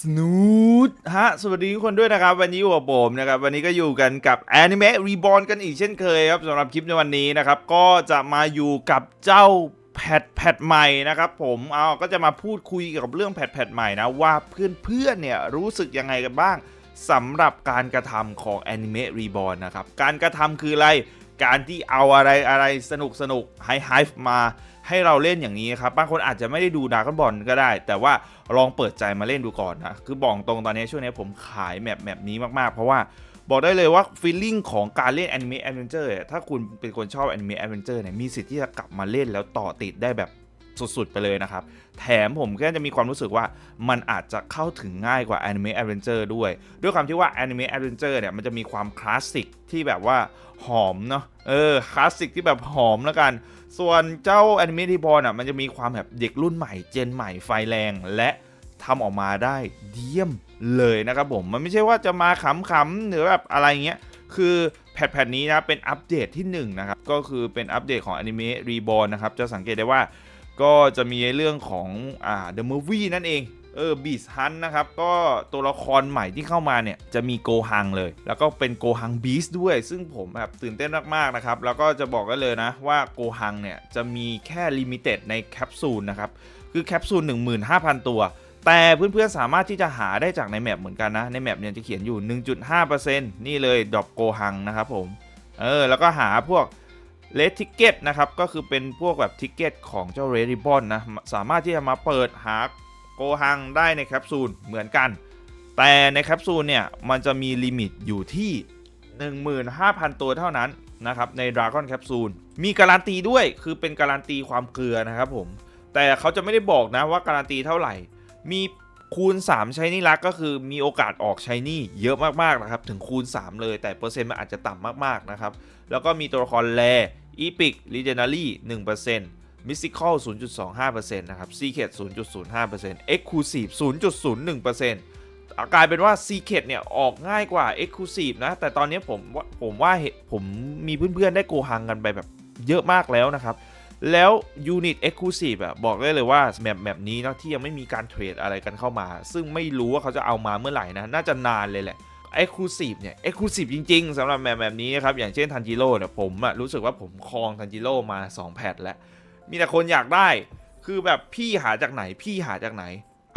สนูดฮะ สวัสดีทุกคนด้วยนะครับ วันนี้อยู่กับผมนะครับ วันนี้ก็อยู่กันกับ Anime Reborn กันอีกเช่นเคยครับสำหรับคลิปในวันนี้นะครับ ก็จะมาอยู่กับเจ้าแพทแพทใหม่นะครับผมเอาก็จะมาพูดคุยเกี่ยวกับเรื่องแพทแพทใหม่นะว่าเพื่อนๆเนี่ยรู้สึกยังไงกันบ้างสำหรับการกระทำของ Anime Reborn นะครับ การกระทำคืออะไร การที่เอาอะไรอะไรสนุกสนุกไฮไฮมาให้เราเล่นอย่างนี้ครับบางคนอาจจะไม่ได้ดูดาร์กบอลก็ได้ แต่ว่าลองเปิดใจมาเล่นดูก่อนนะคือบอกตรงตอนนี้ช่วงนี้ผมขายแมปแมปนี้มากๆ เพราะว่าบอกได้เลยว่าฟีลลิ่งของการเล่นแอนิเมะแอดเวนเจอร์ถ้าคุณเป็นคนชอบแอนิเมะแอดเวนเจอร์เนี่ยมีสิทธิ์ที่จะกลับมาเล่นแล้วต่อติดได้แบบ สุดๆ ไปเลยนะครับ แถมผมก็จะมีความรู้สึกว่ามันอาจจะเข้าถึงง่ายกว่า Anime Adventure ด้วย ด้วยความที่ว่า Anime Adventure เนี่ยมันจะมีความคลาสสิกที่แบบว่าหอมเนาะเออคลาสสิกที่แบบหอมแล้วกัน ส่วนเจ้า Anime r e b o r n อะมันจะมีความแบบเด็กรุ่นใหม่เจนใหม่ไฟแรงและทำออกมาได้เยี่ยมเลยนะครับผม มันไม่ใช่ว่าจะมาขำๆหรือแบบอะไรเงี้ย คือแพทแพทนี้นะเป็นอัปเดตที่1นะครับ ก็คือเป็นอัปเดตของ Anime Reborn นะครับ จะสังเกตได้ว่า ก็จะมีเรื่องของอ่า The Movie นั่นเองเออบีสฮันนะครับ ก็ตัวละครใหม่ที่เข้ามาเนี่ย จะมีโกฮังเลย แล้วก็เป็นโกฮังบีสด้วย ซึ่งผมแบบตื่นเต้นมาก ๆ นะครับ แล้วก็จะบอกกันเลยนะว่าโกฮังเนี่ย จะมีแค่ลิมิเต็ดในแคปซูลนะครับ คือแคปซูล15,000 ตัว แต่เพื่อน ๆ สามารถที่จะหาได้จากในแมปเหมือนกันนะ ในแมปเนี่ยจะเขียนอยู่ 1.5%นี่เลยดรอปโกฮังนะครับผม เออ แล้วก็หาพวก เลทิกเก็ตนะครับก็คือเป็นพวกแบบทิกเก็ตของเจ้าเรดิบอนนะสามารถที่จะมาเปิดหาโกฮังได้ในแคปซูลเหมือนกัน แต่ในแคปซูลเนี่ยมันจะมีลิมิตอยู่ที่ 15,000 ตัวเท่านั้นนะครับใน Dragon Capsule มีการันตีด้วยคือเป็นการันตีความเกลือนะครับผมแต่เขาจะไม่ได้บอกนะว่าการันตีเท่าไหร่ มี คูณ 3 ใช้นี่รักก็คือมีโอกาสออกใช้นี่เยอะมากๆนะครับ ถึงคูณ 3 เลยแต่เปอร์เซ็นต์มันอาจจะต่ำมากๆนะครับ แล้วก็มีตัวละครแรอีพิกลีเจนารี1%มิสติคอล0.25%นะครับ Secret 0.05% Exclusive 0.01%กลายเป็นว่า Secret เนี่ย ออกง่ายกว่า Exclusive นะ แต่ตอนนี้ผมว่าผมว่าผมมีเพื่อนๆ ได้โกหังกันไปแบบเยอะมากแล้วนะครับ แล้ว Unit Exclusive อะบอกได้เลยว่าแมปแบบนี้นะที่ยังไม่มีการเทรดอะไรกันเข้ามา ซึ่งไม่รู้ว่าเขาจะเอามาเมื่อไหร่นะ น่าจะนานเลยแหละเอ็กซ์คลูซีฟเนี่ยเอ็กซ์คลูซีฟจริงๆสำหรับแมปแบบนี้นะครับ อย่างเช่นทันจิโร่เนี่ยผมอะรู้สึกว่าผมครองทันจิโร่มา 2 แพทแล้ว มีแต่คนอยากได้ คือแบบพี่หาจากไหนพี่หาจากไหน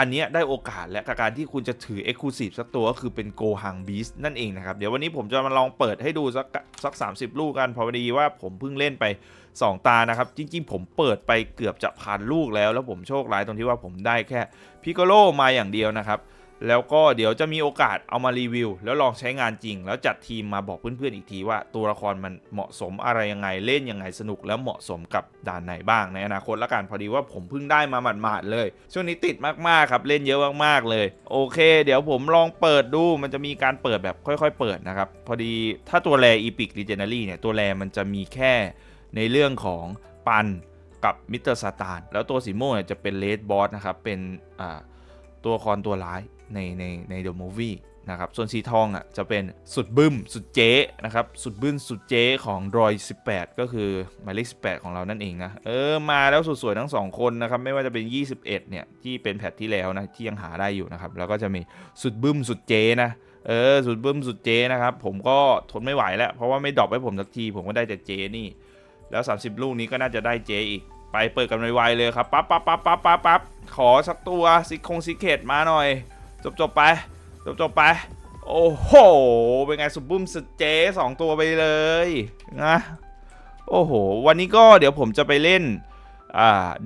อันนี้ได้โอกาสและกับการที่คุณจะถือ Exclusive สักตัวก็คือเป็น Go Hang Beast นั่นเองนะครับ เดี๋ยววันนี้ผมจะมาลองเปิดให้ดูสักสัก 30 ลูกกัน พอดีว่าผมเพิ่งเล่นไป 2 ตานะครับ จริง ๆ ผมเปิดไปเกือบจะพันลูกแล้ว แล้วผมโชคร้ายตรงที่ว่าผมได้แค่พิกโลมาอย่างเดียวนะครับ แล้วก็เดี๋ยวจะมีโอกาสเอามารีวิว แล้วลองใช้งานจริง แล้วจัดทีมมาบอกเพื่อนๆอีกทีว่าตัวละครมันเหมาะสมอะไรยังไงเล่นยังไงสนุกแล้วเหมาะสมกับด่านไหนบ้างในอนาคตละกันพอดีว่าผมเพิ่งได้มาหมาดๆเลย ช่วงนี้ติดมากๆครับเล่นเยอะมากๆเลย โอเค เดี๋ยวผมลองเปิดดูมันจะมีการเปิดแบบค่อยๆ เปิดนะครับพอดีถ้าตัวแรอีพิกรีเจนารีเนี่ยตัวแรมันจะมีแค่ในเรื่องของปันกับมิสเตอร์ซาตานแล้วตัวสีม่วงเนี่ยจะเป็นเลดบอสนะครับเป็นอ่า ตัวละครตัวร้ายในในในเดอะมูฟวี่นะครับ ส่วนสีทองอะจะเป็นสุดบึ้มสุดเจ๊นะครับ สุดบึ้มสุดเจ๊ของรอย18 ก็คือหมายเลข18 ของเรานั่นเองนะ เออ มาแล้วสวยๆทั้ง 2 คนนะครับ ไม่ว่าจะเป็น 21 เนี่ย ที่เป็นแพทที่แล้วนะ ที่ยังหาได้อยู่นะครับ แล้วก็จะมีสุดบึ้มสุดเจ๊นะ เออ สุดบึ้มสุดเจ๊นะครับ ผมก็ทนไม่ไหวแล้ว เพราะว่าไม่ดรอปให้ผมสักที ผมก็ได้แต่เจ๊นี่ แล้ว 30 ลูกนี้ก็น่าจะได้เจ๊อีก ไปเปิดกันไวๆเลยครับปั๊บปั๊บปั๊บปั๊บปั๊บปั๊บขอสักตัวซิคงซิเคตมาหน่อย จบจบไป จบจบไป โอ้โห เป็นไงสุดบุ้มสุดเจ๊สองตัวไปเลยนะโอ้โห วันนี้ก็เดี๋ยวผมจะไปเล่น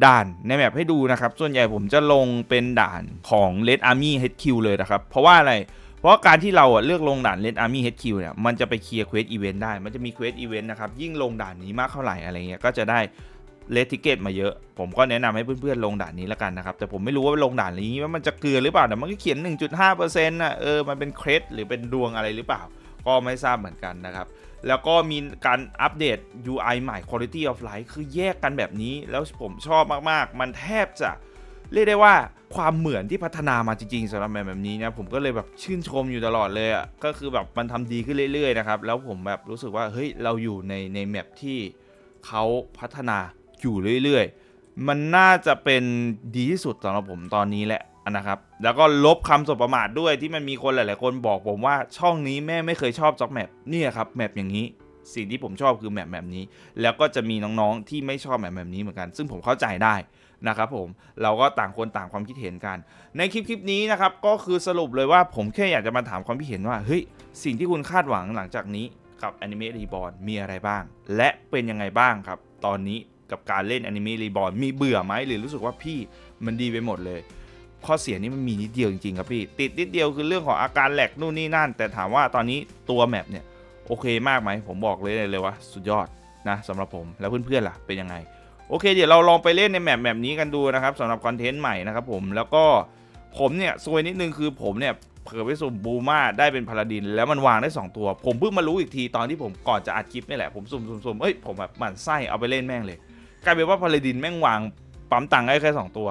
ด่านในแมปให้ดูนะครับ ส่วนใหญ่ผมจะลงเป็นด่านของ Red Army HQ เลยนะครับ เพราะว่าอะไร เพราะการที่เราเลือกลงด่าน Red Army HQ เนี่ย มันจะไปเคลียร์เควสอีเวนต์ได้ มันจะมีเควสอีเวนต์นะครับ ยิ่งลงด่านนี้มากเท่าไหร่อะไรเงี้ย ก็จะได้ เลทิเกตมาเยอะ ผมก็แนะนำให้เพื่อนๆลงด่านนี้แล้วกันนะครับ แต่ผมไม่รู้ว่าลงด่านนี้ว่ามันจะเกลือหรือเปล่าแต่มันก็เขียน 1.5%นะเออมันเป็นเครดหรือเป็นดวงอะไรหรือเปล่า ก็ไม่ทราบเหมือนกันนะครับ แล้วก็มีการอัปเดต UI ใหม่ Quality of Life คือแยกกันแบบนี้ แล้วผมชอบมากๆ มันแทบจะเรียกได้ว่าความเหมือนที่พัฒนามาจริงๆสำหรับแบบแบบนี้นะผมก็เลยแบบชื่นชมอยู่ตลอดเลยอะ่ะก็คือแบบมันทำดีขึ้นเรื่อยๆนะครับแล้วผมแบบรู้สึกว่าเฮ้ยเราอยู่ในในแมปที่เขาพัฒนา อยู่เรื่อยๆ มันน่าจะเป็นดีที่สุดสำหรับผมตอนนี้แหละนะครับ แล้วก็ลบคำสบประมาทด้วยที่มันมีคนหลายๆ คนบอกผมว่าช่องนี้แม่ไม่เคยชอบจ็อกแมปนี่ครับแมปอย่างนี้สิ่งที่ผมชอบคือแมปแบบนี้ แล้วก็จะมีน้องๆที่ไม่ชอบแมปแบบนี้เหมือนกัน ซึ่งผมเข้าใจได้นะครับผมเราก็ต่างคนต่างความคิดเห็นกัน ในคลิปคลิปนี้นะครับก็คือสรุปเลยว่าผมแค่อยากจะมาถามความคิดเห็นว่าเฮ้ยสิ่งที่คุณคาดหวังหลังจากนี้กับ Anime Reborn มีอะไรบ้าง และเป็นยังไงบ้างครับ ตอนนี้ กับการเล่น Anime Reborn มีเบื่อไหมหรือรู้สึกว่าพี่มันดีไปหมดเลย ข้อเสียนี่มันมีนิดเดียวจริงๆครับพี่ ติดนิดเดียวคือเรื่องของอาการแหลกนู่นนี่นั่น แต่ถามว่าตอนนี้ตัวแมปเนี่ยโอเคมากไหมผมบอกเลยเลยว่าสุดยอดนะสำหรับผมแล้วเพื่อนๆล่ะเป็นยังไงโอเค เดี๋ยวเราลองไปเล่นในแมปแบบนี้กันดูนะครับสำหรับคอนเทนต์ใหม่นะครับผมแล้วก็ผมเนี่ยซวยนิดนึงคือผมเนี่ยเผลอไปสุ่มบูมาได้เป็นพาราดิน แล้วมันวางได้ 2 ตัว ผมเพิ่งมารู้อีกทีตอนที่ผมก่อนจะอัดคลิปนี่แหละผมสุ่มสุ่มสุ่มเอ้ยผมแบบหมั่นไส้เอาไปเล่นแม่งเลย กลายเป็นว่าพาราดินแม่งวางปั๊มตังค์ได้แค่ 2 ตัว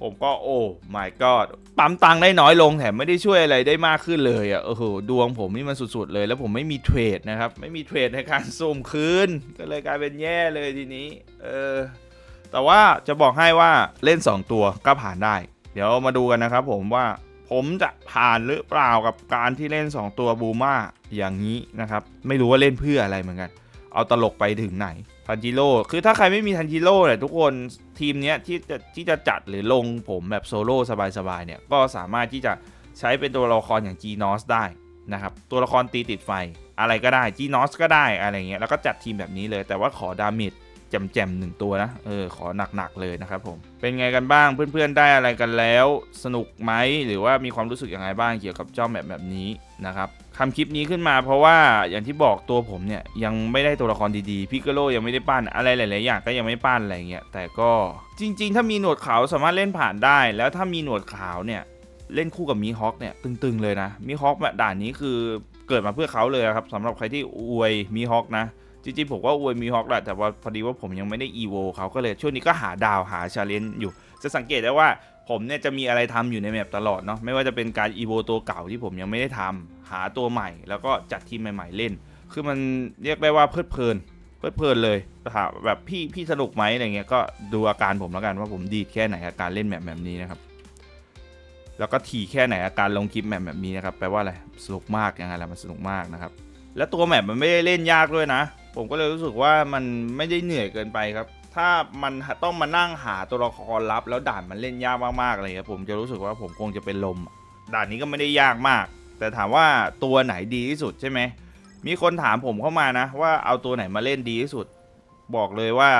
ผมก็โอ้ my god ปั๊มตังค์ได้น้อยลงแถมไม่ได้ช่วยอะไรได้มากขึ้นเลยอะโอ้โหดวงผมนี่มันสุดๆเลย แล้วผมไม่มีเทรดนะครับ ไม่มีเทรดในการสุ่มคืนก็เลยกลายเป็นแย่เลยทีนี้ เออแต่ว่าจะบอกให้ว่าเล่น 2 ตัวก็ผ่านได้ เดี๋ยวมาดูกันนะครับผมว่าผมจะผ่านหรือเปล่ากับการที่เล่น 2 ตัวบูมาอย่างนี้นะครับ ไม่รู้ว่าเล่นเพื่ออะไรเหมือนกัน เอาตลกไปถึงไหน ทันจิโร่คือถ้าใครไม่มีทันจิโร่เนี่ยทุกคนทีมเนี้ยที่จะที่จะจัดหรือลงผมแบบโซโล่สบายๆเนี่ยก็สามารถที่จะใช้เป็นตัวละครอย่างจีนอสได้นะครับตัวละครตีติดไฟอะไรก็ได้จีนอสก็ได้อะไรเงี้ยแล้วก็จัดทีมแบบนี้เลยแต่ว่าขอดามิด แจมๆหนึ่งตัวนะ เออ ขอหนักๆเลยนะครับผม เป็นไงกันบ้าง เพื่อนๆ ได้อะไรกันแล้ว สนุกไหม หรือว่ามีความรู้สึกยังไงบ้างเกี่ยวกับเจ้าแมปแบบนี้นะครับทำคลิปนี้ขึ้นมาเพราะว่าอย่างที่บอกตัวผมเนี่ยยังไม่ได้ตัวละครดีๆ พิกโลยังไม่ได้ปั้นอะไรหลายๆอย่างก็ยังไม่ปั้นอะไรเงี้ย แต่ก็จริง ๆ ถ้ามีหนวดขาวสามารถเล่นผ่านได้ แล้วถ้ามีหนวดขาวเนี่ยเล่นคู่กับมีฮอคเนี่ยตึงๆเลยนะมีฮอคแบบด่านนี้คือเกิดมาเพื่อเขาเลยครับสำหรับใครที่อวยมีฮอคนะ จริงๆผมก็อวยมีฮอคแหละแต่ว่าพอดีว่าผมยังไม่ได้อีโวเขาก็เลยช่วงนี้ก็หาดาวหาชาเลนจ์อยู่ จะสังเกตได้ว่าผมเนี่ยจะมีอะไรทำอยู่ในแมปตลอดเนาะไม่ว่าจะเป็นการอีโวตัวเก่าที่ผมยังไม่ได้ทำหาตัวใหม่ แล้วก็จัดทีมใหม่ ๆเล่น คือมันเรียกได้ว่าเพลิดเพลินเพลิดเพลินเลยถามแบบพี่พี่สนุกไหมอะไรเงี้ยก็ดูอาการผมแล้วกันว่าผมดีแค่ไหนกับการเล่นแมปแบบนี้นะครับแล้วก็ถี่แค่ไหนอาการลงคลิปแมปแบบนี้นะครับแปลว่าอะไรสนุกมากยังไงล่ะมันสนุกมากนะครับ แล้วตัวแมปมันไม่ได้เล่นยากด้วยนะ ผมก็เลยรู้สึกว่ามันไม่ได้เหนื่อยเกินไปครับ ถ้ามันต้องมานั่งหาตัวละครลับ แล้วด่านมันเล่นยากมากๆอะไรเงี้ยผมจะรู้สึกว่าผมคงจะเป็นลม ด่านนี้ก็ไม่ได้ยากมาก แต่ถามว่าตัวไหนดีที่สุดใช่ไหมมีคนถามผมเข้ามานะ ว่าเอาตัวไหนมาเล่นดีที่สุด บอกเลยว่า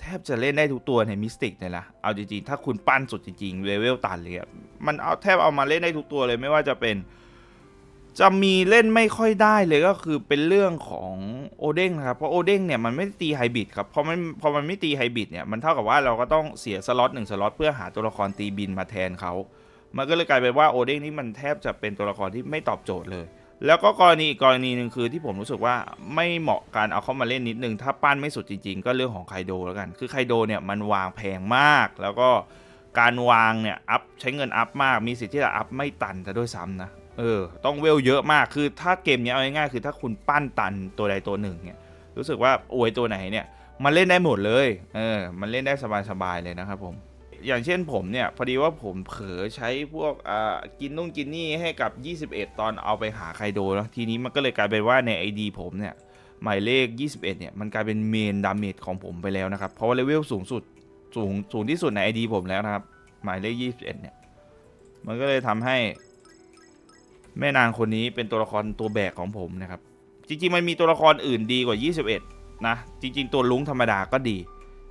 แทบจะเล่นได้ทุกตัวในมิสติกเนี่ยแหละเอาจริงๆ ถ้าคุณปั้นสุดจริงๆเลเวลตันเลยอะมันเอาแทบเอามาเล่นได้ทุกตัวเลยไม่ว่าจะเป็น จะมีเล่นไม่ค่อยได้เลยก็คือเป็นเรื่องของโอเด้งนะครับ เพราะโอเด้งเนี่ยมันไม่ตีไฮบิดครับพอมันพอมันไม่ตีไฮบิดเนี่ยมันเท่ากับว่าเราก็ต้องเสียสล็อตหนึ่งสล็อตเพื่อหาตัวละครตีบินมาแทนเขา มันก็เลยกลายเป็นว่าโอเด้งนี่มันแทบจะเป็นตัวละครที่ไม่ตอบโจทย์เลย แล้วก็กรณีอีกกรณีหนึ่งคือที่ผมรู้สึกว่าไม่เหมาะการเอาเข้ามาเล่นนิดนึง ถ้าปั้นไม่สุดจริงๆ ก็เรื่องของไคโดแล้วกัน คือไคโดเนี่ยมันวางแพงมาก แล้วก็การวางเนี่ยอัพใช้เงินอัพมาก มีสิทธิ์ที่จะอัพไม่ตันแต่ด้วยซ้ำนะ เออ ต้องเวลเยอะมาก คือถ้าเกมนี้เอาง่ายๆ คือถ้าคุณปั้นตันตัวใดตัวหนึ่งเนี่ย รู้สึกว่าอวยตัวไหนเนี่ย มันเล่นได้หมดเลย เออ มันเล่นได้สบายๆเลยนะครับผม อย่างเช่นผมเนี่ย พอดีว่าผมเผลอใช้พวกอ่ากินนุ่งกินนี่ให้กับ 21 ตอนเอาไปหาไคโดแล้วทีนี้มันก็เลยกลายเป็นว่าใน ID ผมเนี่ย หมายเลข 21 เนี่ย มันกลายเป็นเมนดาเมจของผมไปแล้วนะครับ เพราะว่าเลเวลสูงสุด สูง สูงที่สุดใน ID ผมแล้วนะครับ หมายเลข 21 เนี่ย มันก็เลยทำให้ แม่นางคนนี้เป็นตัวละครตัวแบกของผมนะครับ จริงๆ มันมีตัวละครอื่นดีกว่า 21 นะ จริง ๆ ตัวลุงธรรมดาก็ดี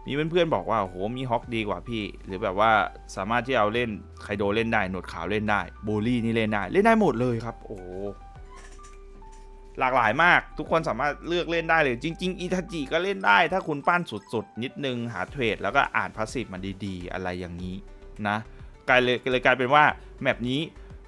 มีเพื่อนๆบอกว่าโอ้โหมีฮอกดีกว่าพี่ หรือแบบว่าสามารถที่เอาเล่นไคโดเล่นได้หนวดขาวเล่นได้โบลี่นี่เล่นได้ เล่นได้หมดเลยครับ โอ้หหลากหลายมากทุกคนสามารถเลือกเล่นได้เลย จริง ๆ อิทาจิก็เล่นได้ ถ้าคุณปั้นสุดๆ นิดนึงหาเทรดแล้วก็อ่านพาสซีฟมันดีๆ อะไรอย่างนี้นะกลายเลยเลยกลายเป็นว่าแมปนี้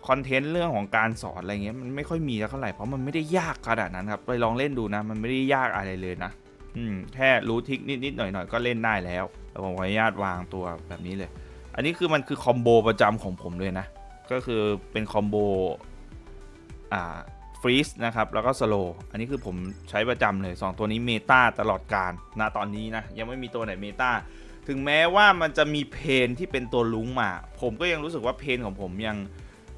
คอนเทนต์เรื่องของการสอนอะไรเงี้ยมันไม่ค่อยมีเท่าไหร่เพราะมันไม่ได้ยากขนาดนั้นครับไปลองเล่นดูนะ มันไม่ได้ยากอะไรเลยนะ อืมแค่รู้ทิกนิดๆหน่อยๆก็เล่นได้แล้วแล้วผมขออนุญาตวางตัวแบบนี้เลย อันนี้คือมันคือคอมโบประจำของผมเลยนะ ก็คือเป็นคอมโบอ่าฟรีซนะครับ แล้วก็สโลอันนี้คือผมใช้ประจำเลย 2 ตัวนี้เมตาตลอดการณตอนนี้นะ ยังไม่มีตัวไหนเมตาถึงแม้ว่ามันจะมีเพนที่เป็นตัวลุงมา ผมก็ยังรู้สึกว่าเพนของผมยัง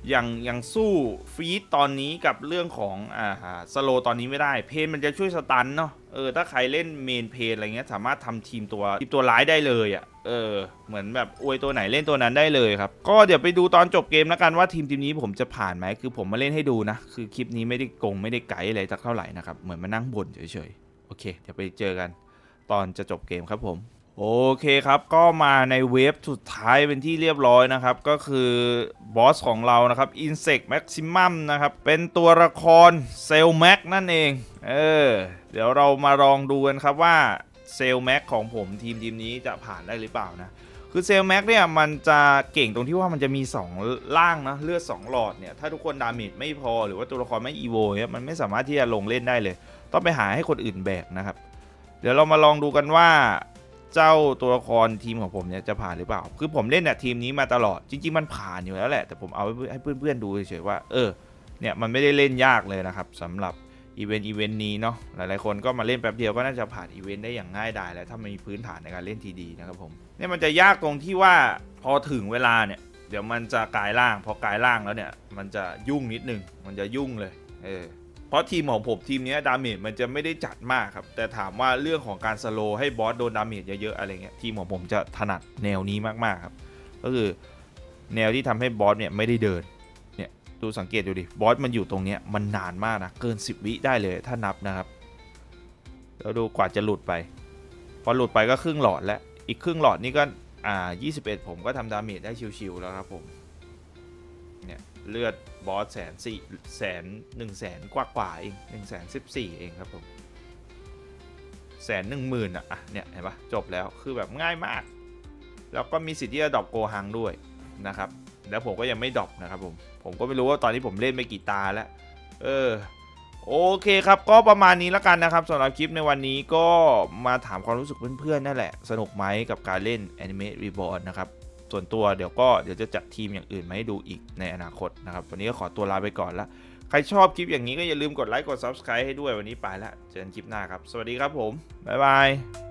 อยังอยังสู้ฟีดตอนนี้กับเรื่องของอ่าสโลตอนนี้ไม่ได้ เพนมันจะช่วยสตันเนาะเออถ้าใครเล่นเมนเพนอะไรเงี้ยสามารถทำทีมตัวทีมตัวร้ายได้เลยอะ่ะเออ เหมือนแบบอวยตัวไหนเล่นตัวนั้นได้เลยครับ ก็เดี๋ยวไปดูตอนจบเกมแล้วกันว่าทีมทีมนี้ผมจะผ่านไหมคือผมมาเล่นให้ดูนะ คือคลิปนี้ไม่ได้โกงไม่ได้ไกด์อะไรสักเท่าไหร่นะครับเหมือนมานั่งบ่นเฉยๆโอเค เดี๋ยวไปเจอกัน ตอนจะจบเกมครับผม โอเคครับ ก็มาในเวฟสุดท้ายเป็นที่เรียบร้อยนะครับ ก็คือบอสของเรานะครับ Insect Maximum นะครับ เป็นตัวละครเซลแม็กนั่นเอง เออ เดี๋ยวเรามาลองดูกันครับว่าเซลแม็กของผมทีมทีมนี้จะผ่านได้หรือเปล่านะ คือเซลแม็กเนี่ยมันจะเก่งตรงที่ว่ามันจะมี 2 ล่างนะ เลือด 2 หลอดเนี่ย ถ้าทุกคนดาเมจไม่พอหรือว่าตัวละครไม่อีโวเนี่ยมันไม่สามารถที่จะลงเล่นได้เลย ต้องไปหาให้คนอื่นแบกนะครับ เดี๋ยวเรามาลองดูกันว่า เจ้าตัวละครทีมของผมเนี่ยจะผ่านหรือเปล่า คือผมเล่นเนี่ยทีมนี้มาตลอด จริง ๆ มันผ่านอยู่แล้วแหละ แต่ผมเอาให้เพื่อนๆดูเฉยๆว่า เออ เนี่ยมันไม่ได้เล่นยากเลยนะครับสำหรับอีเวนต์อีเวนต์นี้เนาะ หลายๆคนก็มาเล่นแป๊บเดียวก็น่าจะผ่านอีเวนต์ได้อย่างง่ายดายแล้วถ้ามีพื้นฐานในการเล่นทีดีนะครับผม เนี่ยมันจะยากตรงที่ว่าพอถึงเวลาเนี่ย เดี๋ยวมันจะกลายร่าง พอกลายร่างแล้วเนี่ย มันจะยุ่งนิดนึง มันจะยุ่งเลย เออ เพราะทีมของผมทีมนี้ดาเมจมันจะไม่ได้จัดมากครับ แต่ถามว่าเรื่องของการสโลให้บอสโดนดาเมจเยอะๆอะไรเงี้ยทีมของผมจะถนัดแนวนี้มากๆครับ ก็คือแนวที่ทำให้บอสเนี่ยไม่ได้เดินเนี่ยดูสังเกตดูดิบอสมันอยู่ตรงเนี้ยมันนานมากนะเกิน 10 วิได้เลยถ้านับนะครับแล้วดูกว่าจะหลุดไป พอหลุดไปก็ครึ่งหลอดแล้วอีกครึ่งหลอดนี่ก็อ่า21 ผมก็ทำดาเมจได้ชิวๆแล้วครับผม เลือดบอสแสนสี่แสนหนึ่งแสนกว่ากว่าๆเองหนึ่งแสนสิบสี่เองครับผมแสนหนึ่งหมื่นอะ เนี่ย เห็นปะจบแล้วคือแบบง่ายมาก แล้วก็มีสิทธิ์ที่จะดรอปโกฮังด้วยนะครับ แล้วผมก็ยังไม่ดรอปนะครับผม ผมก็ไม่รู้ว่าตอนนี้ผมเล่นไปกี่ตาแล้ว เออ โอเคครับ ก็ประมาณนี้แล้วกันนะครับสำหรับคลิปในวันนี้ก็มาถามความรู้สึกเพื่อนๆนั่นแหละ สนุกไหมกับการเล่น Anime Reborn นะครับ ส่วนตัวเดี๋ยวก็เดี๋ยวจะจัดทีมอย่างอื่นมาให้ดูอีกในอนาคตนะครับ วันนี้ก็ขอตัวลาไปก่อนละใครชอบคลิปอย่างนี้ก็อย่าลืมกดไลค์กด Subscribe ให้ด้วยวันนี้ไปละเจอกันคลิปหน้าครับ สวัสดีครับผม บ๊ายบาย